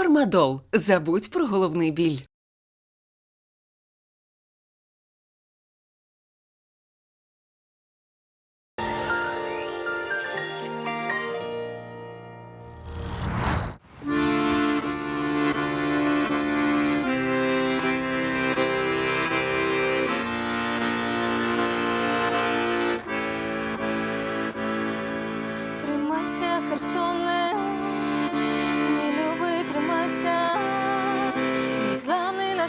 Фармадол. Забудь про головний біль. Тримайся, Херсоне,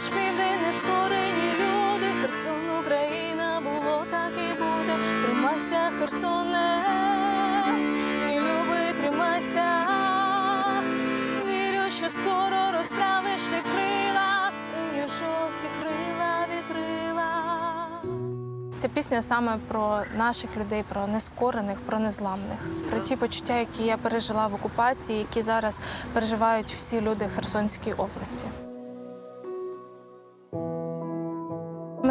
наш південь, нескорені люди, Херсон, Україна, було так і буде. Тримайся, Херсоне, мій любий, тримайся, вірю, що скоро розправиш ти крила, синьо жовті крила вітрила. Ця пісня саме про наших людей, про нескорених, про незламних, про ті почуття, які я пережила в окупації, які зараз переживають всі люди Херсонської області.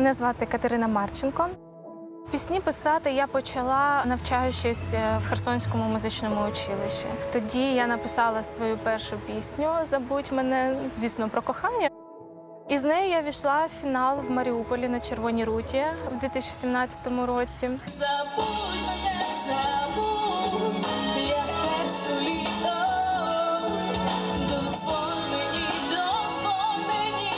Мене звати Катерина Марченко. Пісні писати я почала навчаючись е, в Херсонському музичному училищі. Тоді я написала свою першу пісню Забудь мене, звісно, про кохання. І з нею я війшла в фінал в Маріуполі на Червоній руті в 2017 році. Забудь мене, забудь, я. Дозволь мені, дозволь мені.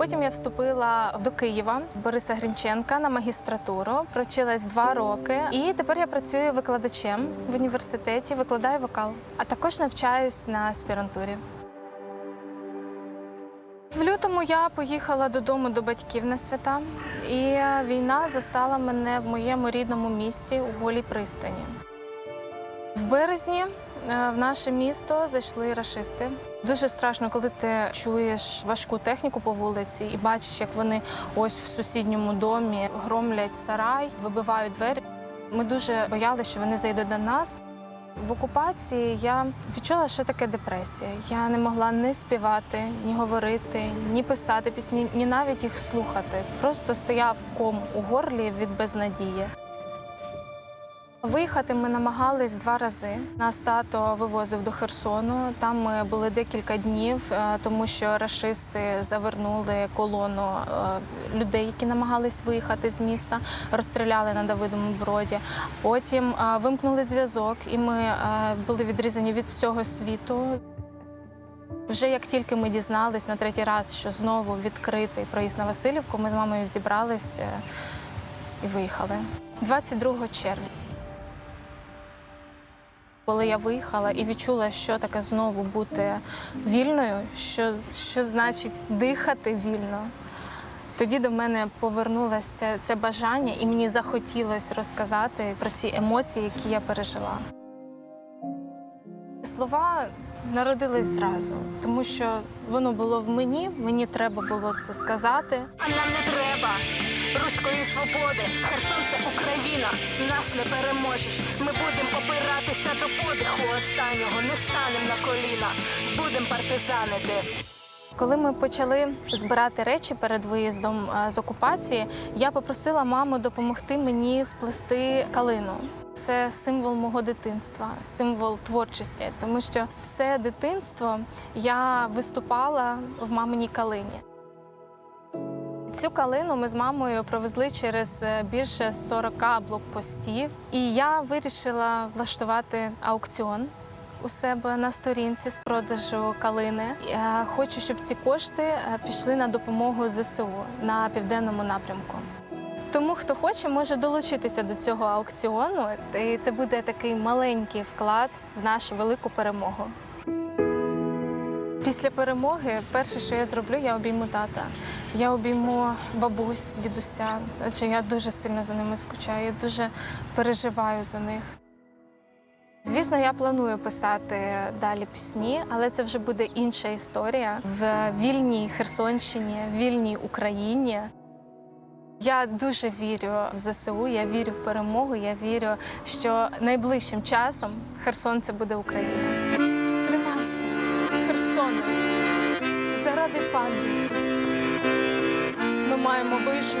Потім я вступила до Києва Бориса Грінченка на магістратуру. Провчилась два роки, і тепер я працюю викладачем в університеті, викладаю вокал, а також навчаюсь на аспірантурі. В лютому я поїхала додому до батьків на свята, і війна застала мене в моєму рідному місті у голій пристані. В березні в наше місто зайшли рашисти. Дуже страшно, коли ти чуєш важку техніку по вулиці і бачиш, як вони ось в сусідньому домі громлять сарай, вибивають двері. Ми дуже боялися, що вони зайдуть до нас. В окупації я відчула, що таке депресія. Я не могла ні співати, ні говорити, ні писати пісні, ні навіть їх слухати. Просто стояв ком у горлі від безнадії. Виїхати ми намагались два рази. Нас тато вивозив до Херсону. Там ми були декілька днів, е, тому що рашисти завернули колону е, людей, які намагались виїхати з міста, розстріляли на Давидому броді. Потім е, вимкнули зв'язок, і ми були відрізані від всього світу. Вже як тільки ми дізнались на третій раз, що знову відкритий проїзд на Васильівку, ми з мамою зібрались і виїхали 22 червня. Коли я виїхала і відчула, що таке знову бути вільною, що, що значить дихати вільно, тоді до мене повернулося це, це бажання, і мені захотілося розказати про ці емоції, які я пережила. Слова народились зразу, тому що воно було в мені, мені треба було це сказати. А нам не треба руської свободи. Херсон це Україна. Нас не переможеш. Ми будемо опиратися до подиху останнього. Не станем на коліна. Будем партизанити. Коли ми почали збирати речі перед виїздом е, з окупації, я попросила маму допомогти мені сплести калину. Це символ мого дитинства, символ творчості, тому що все дитинство я виступала в маминій калині. Цю калину ми з мамою провезли через е, більше 40 блокпостів, і я вирішила влаштувати аукціон у себе на сторінці з продажу калини. Я хочу, щоб ці кошти е, пішли на допомогу ЗСУ на південному напрямку. Тому хто хоче, може долучитися до цього аукціону, і це буде такий маленький вклад в нашу велику перемогу. Після перемоги, перше, що я зроблю, я обійму тата. Я обійму бабусь, дідуся, адже я дуже сильно за ними скучаю, я дуже переживаю за них. Звісно, я планую писати далі пісні, але це вже буде інша історія в вільній Херсонщині, вільній Україні. Я дуже вірю в ЗСУ, я вірю в перемогу, я вірю, що найближчим часом Херсон це буде Україна. Заради пам'яті. Ми маємо вижити,